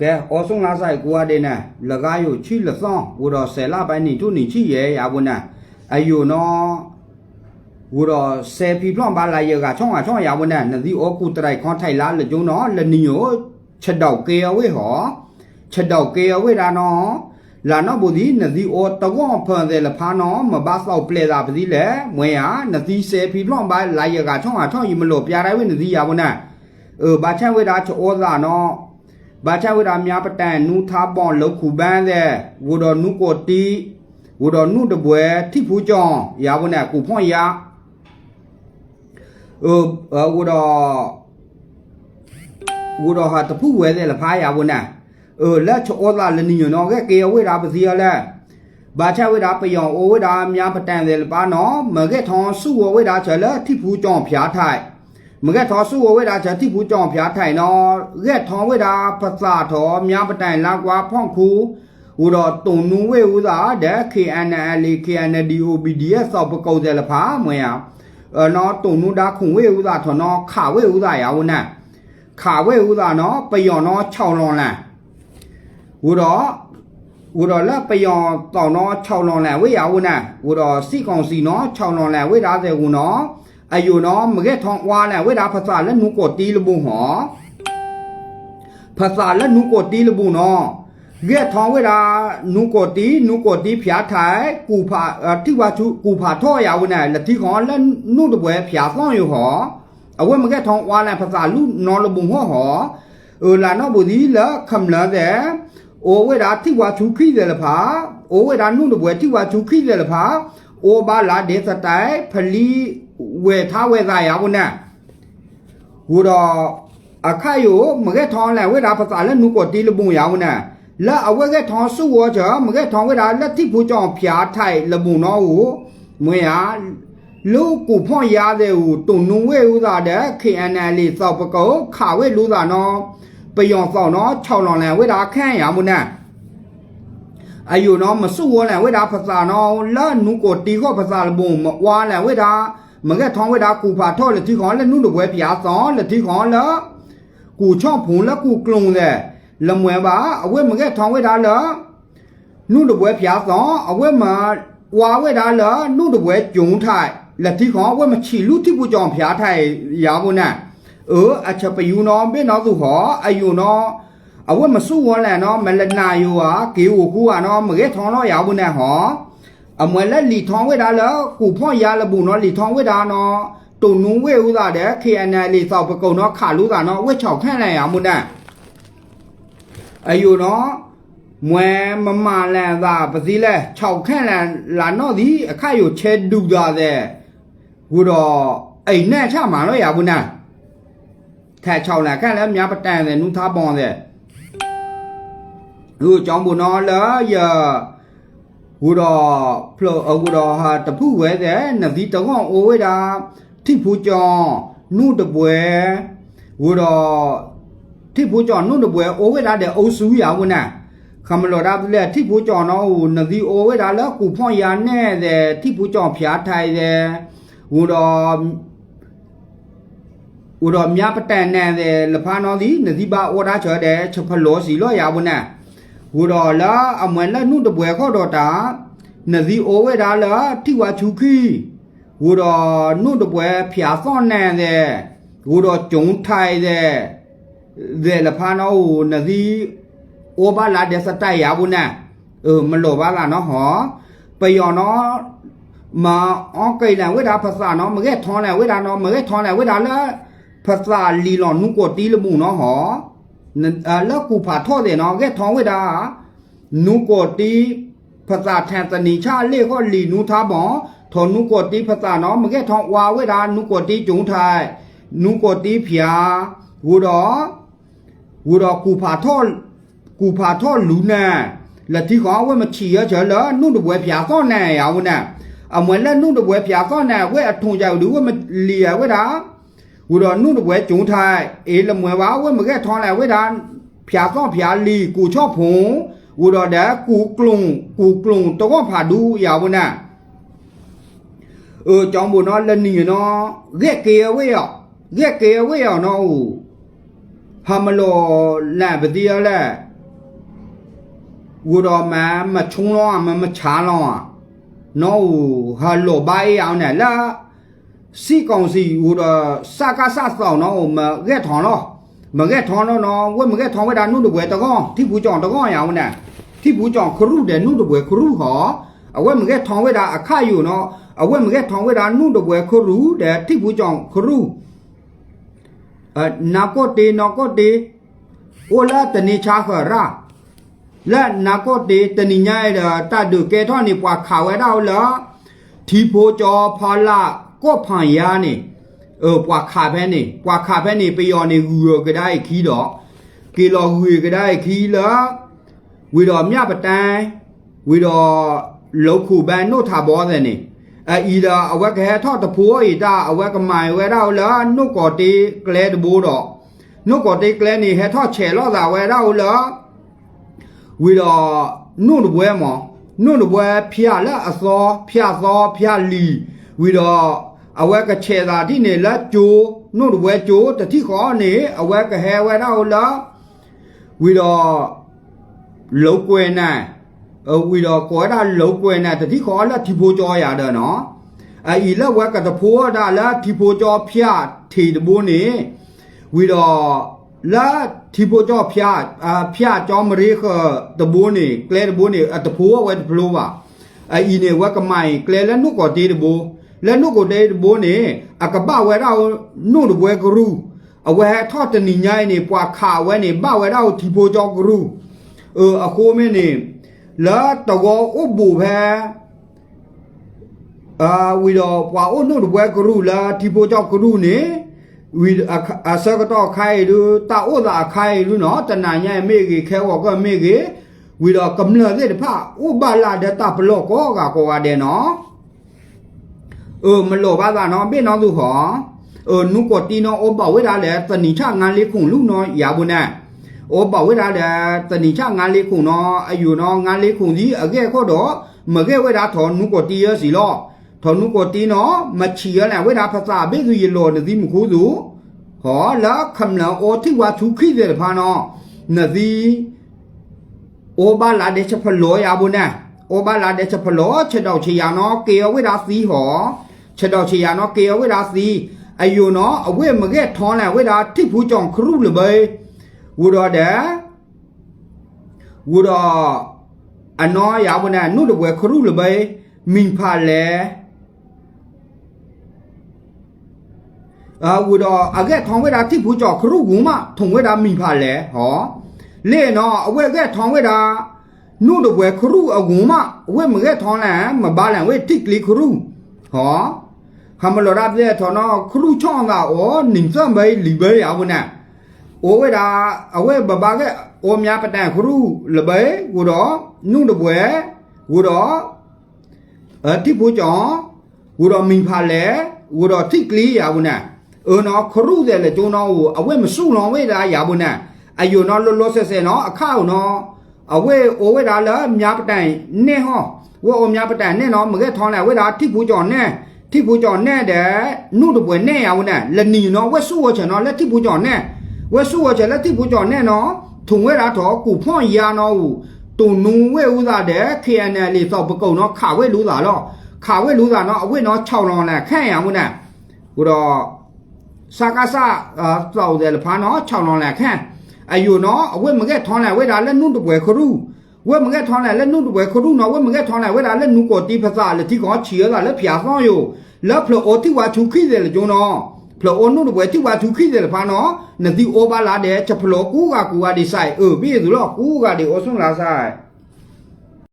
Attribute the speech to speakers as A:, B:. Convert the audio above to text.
A: ကဲအောဆုံးလာဆိုင်ကိုရတဲ့နဲ့လကားယိုချီလဆောင်ဝတော်ဆယ်လပိုင်းနေထုနေချီရဲရပါနာအယိုနော်ဝတော်ဆယ်ဖီထွန်ပါလာရကချောင်းချောင်းရပါနာနဒီအောကူတရိုက်ခွန်ထိုင်လာလကြုံနော်လနီယိုချက်တော့ကေအဝေဟောချက်တော့ကေအဝေဒါနော်လာနော်ဘူဒီနဒီအောတကောဖန်တယ်လဖာနော်မဘာဆောက်ပလေတာပဒီလေမွေရနဒီဆယ်ဖီထွန်ပါလာရကချောင်းချောင်းယမလို့ပြာတိုင်းဝေနဒီရပါနာเออဘာချဝေဒါချောသာနော် ဘာချဝိရာမြာပတန်နူသာပွန်လောက်ခုပန်းတဲ့ဝတော်နုကိုတီဝတော်နုတပွဲထိဖူးကြောင်းရာဝနဲ့ကိုဖွန့်ရအိုဝတော်ဝတော်ဟာတဖူဝဲတဲ့လဖားရာဝနဲ့အိုလက်ချောလာလနိညောကကေဝိရာပစီရလဲဘာချဝိရာပယောင်အိုဝိရာမြာပတန်တဲ့လပါနော်မကဲထောင်းစုဝဝိရာချေလဲထိဖူးကြောင်းဖျားထိုက် မကဲထောစုဝေဒါချတိဘူးကြောင်ဖျားထိုင်နော်ရဲထောဝေဒါပစာထောမြပတိုင်လာကွာဖောင့်ခုဟိုတော့တုံနုဝေဥသာတဲ့ KNL KNDOBDS စောက်ပကုတ်တယ်လဖာမွေရအနော်တုံနုဒါခုဝေဥသာထောနော်ခဝေဥသာရဝနခဝေဥသာနော်ပယောနော်6လွန်လန်ဟိုတော့ဟိုတော့လက်ပယောတောင်နော်6လွန်လန်ဝေရဝနဟိုတော့စီကောင်စီနော်6လွန်လန်ဝေဒါစေကူနော် อายุน้อมเรียกทองวาแหละเวลาภาษาและนุกดตีระบุหอภาษาและนุกดตีระบุนอเรียกทองเวลานุกดตีนุกดตีผาถ่ายกูผาที่ว่าชุกูผาท่อยาวเนี่ยละที่หอและนุตะเวผาซ่อนอยู่หอเอาไว้มันแค่ทองวาแหละภาษาลูกนอนระบุหัวหอเออลานอบุดีละคำละแต่โอเวลาที่ว่าชุขี้เลยละผาโอเวลานุตะเวที่ว่าชุขี้เลยละผาโอบาลาเดสไตพลี ဝယ်ထားဝယ်သားရဘူးနဲ့ဟိုတော့အခါယိုမကဲထောင်းလဲဝဲတာပစာလဲနုကိုတီးလပုံရဘူးနဲ့လက်အဝဲကဲထောင်းစုဝချာမကဲထောင်းဝဲတာလက်တိဖို့ကြောင့်ဖျားထိုက်လပုံတော့ဟိုမွေရလူကိုဖွန်ရတဲ့ဟိုတုံနုံဝဲဥသာတဲ့ KNL စောက်ပကောခါဝဲလူသာနော်ပယောင်ဆောင်နော်6လောင်လဲဝဲတာခန့်ရမှုနဲ့အယုနော်မစုဝလဲဝဲတာဖစာနော်လက်နုကိုတီခောဖစာလပုံမဝါလဲဝဲတာ မငက်ထောင်းဝဲတာကူဖာထော့လက်တီခေါလက်နုတပွဲပြာဆောင်လက်တီခေါလက်ကူချော့ဖုံလက်ကူကလုံတဲ့လမွဲပါအဝဲမငက်ထောင်းဝဲတာလက်နုတပွဲပြာဆောင်အဝဲမှာဝါဝဲတာလက်နုတပွဲဂျုံထိုက်လက်တီခေါအဝဲမချီလူတိပူကြောင်ဖျားထိုက်ရာဘုန်းနဲ့အောအချက်ပယူနော်ပြနော်သူဟောအယူနော်အဝတ်မစုဝလန်နော်မလနာယောဟာကေဝကူဟာနော်မကဲထောင်းတော့ရဘူးနဲ့ဟော အမွေလက်လီထောင်းဝဲတာလားကိုဖွန်ရလဘူးနော်လီထောင်းဝဲတာနော်တုံနုံဝဲဥသာတဲ့ KNL လေးစောက်ပကုံနော်ခါလူတာနော်ဝဲချောက်ခန့်လိုက်ရမှုနဲ့အယူနော်မွဲမမလန်သာပစည်းလဲချောက်ခန့်လန်လာနော်ဒီအခါယိုချဲဒူတာတဲ့ဟိုတော့အိမ်နဲ့ချမှာတော့ရဘူးနာထဲချောက်လာခန့်လဲများပတန်တဲ့နူသားပေါင်းတဲ့ဟိုကြောင့်ဘုနော်လာရ ဝူတော်ဖလောအဝူတော်ဟာတဖူဝဲတဲ့နသီတကောင်အိုဝဲတာထိဖူကြောင့်နုတပွဲဝူတော်ထိဖူကြောင့်နုတပွဲအိုဝဲတာတဲ့အုပ်စုရဝနာခမလော်ဒါလေထိဖူကြောင့်နော်ဟိုနသီအိုဝဲတာလဲကူဖွန်ရနဲ့တဲ့ထိဖူကြောင့်ဖျားထိုင်တဲ့ဝူတော်ဝူတော်မြပတန်နဲ့တဲ့လဖာနော်ဒီနသီပါအော်ဒါချေတဲ့ချဖလောစီလောရဝနာ ဝရလာအမွန်လက်နုတပွဲခေါ်တော့တာနဇီအိုဝဲတာလာတိဝချူခီဝရနုတပွဲဖျာစောနန်တဲ့ဝရကျုံထိုင်တဲ့ဇေလဖာနောနဇီအိုဘာလာတဲ့စတိုင်ရဘူးနာเออမလောပါလားနော်ဟောပယောနော်မအောကိလန်ဝိဒါဖစာနော်မကဲထောင်းလန်ဝိဒါနော်မကဲထောင်းလန်ဝိဒါလာဖစာလီလောနုကိုတီးလမှုနော်ဟော แล้วกูผาทอดเดเนาะแกท้องเวดานูกอ ตีภาษาแทนตนีชาเล่ก็ลีนูทาบอทอนูกอตีภาษาเนาะมันแกท้องวาเวดานูกอตีจุงไทยนูกอตีเพียวูดอวูดอกูผาทอดกูผาทอดลูน่လက်တီကောဝဲမချီရ กูรอนู่นเวจูงไทยเอละมวยว่าเว้ยมึงแกทอนแหละเว้ยดันผาก็ผาลีกูชอบผงกูรอเดกูกลุ่มกูกลุ่มตัวก็ผาดูยาวน่ะเออจอมบุญเนาะเล่นนี่เนาะเรียกเกียเว้ยอ่ะเรียกเกียเว้ยอ่ะเนาะฮามโลแหละไปเดียวแหละกูรอมามาชงล้อมามาช้าล้อเนาะฮาโลบายเอาเนี่ยละ စီကောင်စီဝူတော်စကားဆဆောင်နော်မရက်ထောင်းလောမရက်ထောင်းတော့နော်ဝဲမရက်ထောင်းဝဲတာနုတပွဲတကောတိဘူးကြောင့်တကောရအောင်နဲ့တိဘူးကြောင့်ခရုတဲ့နုတပွဲခရုဟောအဝဲမရက်ထောင်းဝဲတာအခယူနော်အဝဲမရက်ထောင်းဝဲတာနုတပွဲခရုတဲ့တိဘူးကြောင့်ခရုအနာကောတေနာကောတေ โอลาตนิชาขราและนาก็เตตนิญาเดตะดุเกทอนี่ปวาขาวไว้ดาวละทีโพจอพาละ ก็ผ่านยานี่เออปวาขาแพ้นี่ปวาขาแพ้นี่ไปยอนี่หูก็ได้ขี้ดอกกีรอหูก็ได้ขี้ละวิดอမြပတန်ဝီတော့လောက်ခုဘန်နို့ထာဘောတဲ့နေအီဒါအဝက်ကဟဲထော့တဖိုးဤတာအဝက်ကမိုင်ဝဲတော့လာနုတ်ကောတေကလဲတဘိုးတော့ နုတ်ကောတိကလဲနေဟဲထော့ချေလော့တာဝဲတော့လောဝီတော့နုတ်ဘွဲမောနုတ်ဘွဲဖျာလက်အစောဖျာစောဖျာလီ ဝီတော့အဝဲကချေတာဒီနေလက်ကျိုးနုတ်ဘွဲကျိုးတတိခေါ်နေအဝဲကဟဲဝဲတော့လောဝီတော့လောက်ကွယ်နိုင်အဝီတော့ကောတာလောက်ကွယ်နိုင်တတိခေါ်လက်ဒီဖိုးကြောရတယ်နော်အီလက်ဝဲကတဖိုးတာလက်ဒီဖိုးကြောဖျာထေတဘိုးနေဝီတော့လာတီပိုကြောဖျာအာဖျာကြောမရေခတဘိုးနေကလဲတဘိုးနေအတဖိုးဝဲတဖလိုပါအီနေဝက်ကမိုင်ကလဲလဲနုကောတေးတဘိုး လဲနုကောတေးတဘိုးနေအကပဝဲတော့နုတဘွဲကရူအဝဲထော့တနီညိုင်းနေပွာခါဝဲနေဘဝဲတော့တီပိုကြောကရူเออအခိုးမင်းနေလာတကောဥပ္ဘူဖဲအာဝီတော့ပွာအိုနုတဘွဲကရူလာတီပိုကြောကရူနေ ဝီအစကတော့ခိုင်လူတာဥဒါခိုင်လူနော်တနာညံမေကြီးခဲဝကမေကြီးဝီတော့ကမ္လတဲ့ဖဥပလာတဲ့တပလော့ကောကကောရတယ်နော် เออมันหลบบ้าบ้าเนาะเบี้ยน้องดูหอเออนุกดตีน้องโอบ่าวเวลาแหละตนิชางานเล็กของลูกน้อยอย่าบุญแน่โอบ่าวเวลาแหละตนิชางานเล็กของน้องอายุน้องงานเล็กของนี้เออแก่ข้อดอเมื่อแก่เวลาถอนนุกดตีเยอะสิล้อถอนนุกดตีเนาะมาเชียแหละเวลาภาษาเบี้ยคือยินโลนะที่มุคูดูหอแล้วคำเหล่าโอที่ว่าทุกขี้เดือดพานอนะที่โอบาลาเดชพะโลอย่าบุญแน่โอบาลาเดชพะโลเฉดเอาเชียเนาะเกี่ยวเวลาสีหอ ချက်တော့ချေရနော်ကေဝိရာစီအယုံနော်အဝိမကဲထောင်းလန်ဝိရာထိဖူးကြောင့်ခရုလပဲဝူတော်တဲ့ဝူတော်အနောရာဝနာနုတပွဲခရုလပဲမင်ဖာလဲအာဝူတော်အကဲထောင်းဝိရာထိဖူးကြောင့်ခရုဝူမထုံဝိရာမင်ဖာလဲဟောလေနော်အဝိကဲထောင်းဝိရာနုတပွဲခရုအဝူမအဝိမကဲထောင်းလန်မပါလန်ဝိတိကလီခရုဟော ဟမလရပြဲထော်နော်ခလူချောင်းကအော်နင်းစံပဲလီပဲရဝနာအိုဝဲတာအဝဲဘဘာကအိုမြပတန်ခလူလပဲကိုတော့နုတပွဲကိုတော့အတိပူကြောင့်ကိုတော့မင်းဖာလဲကိုတော့တိကလီရဝနာအော်နော်ခလူတယ်လေကျုံတော့အဝဲမစုလောင်ဝဲတာရဝနာအယုံတော့လောလောဆဲဆဲနော်အခါနော်အဝဲအိုဝဲတာလားမြပတန်နဲ့ဟောဝဲအိုမြပတန်နဲ့နော်မကဲထောင်းလဲဝဲတာတိပူကြောင့်နဲ့ ที่ผู้จอแน่เดนู่นตัวป่วยแน่เอาแน่ละหนีเนาะเวสู้เฉยเนาะและที่ผู้จอแน่เวสู้เฉยและที่ผู้จอแน่เนาะถุงเวลาถอกูพ่อยาเนาะตุนูเวอุตาเดเคียนลีสอบประกเนาะข่าวเวรู้สาเนาะข่าวเวรู้สาเนาะเวเนาะชาวเนาะแหละแค่อย่างนั้นกูรอสากาซาเอ่อเต่าเดลพาเนาะชาวเนาะแหละแค่อายุเนาะเวมันแค่ทอนแหละเวดาและนู่นตัวป่วยครู ဝဲမငဲ့ထောင်းလိုက်လက်နှုတ်ဝဲခရုနော်ဝဲမငဲ့ထောင်းလိုက်ဝဲလာလက်နူကိုတီဖစာလက်ဒီကောချီရလာလက်ဖျာဆောင်ယိုလက်ဖလိုအိုတီဝါချူခိတယ်လေဂျုံနော်ဖလိုအိုနုတ်ဝဲတီဝါချူခိတယ်လေဖာနော်နတိအိုပါလာတဲ့ချက်ဖလိုကူကကူကဒီဆိုင်အေးပြီးသူတော့ကူကဒီအိုဆုံလာဆိုင်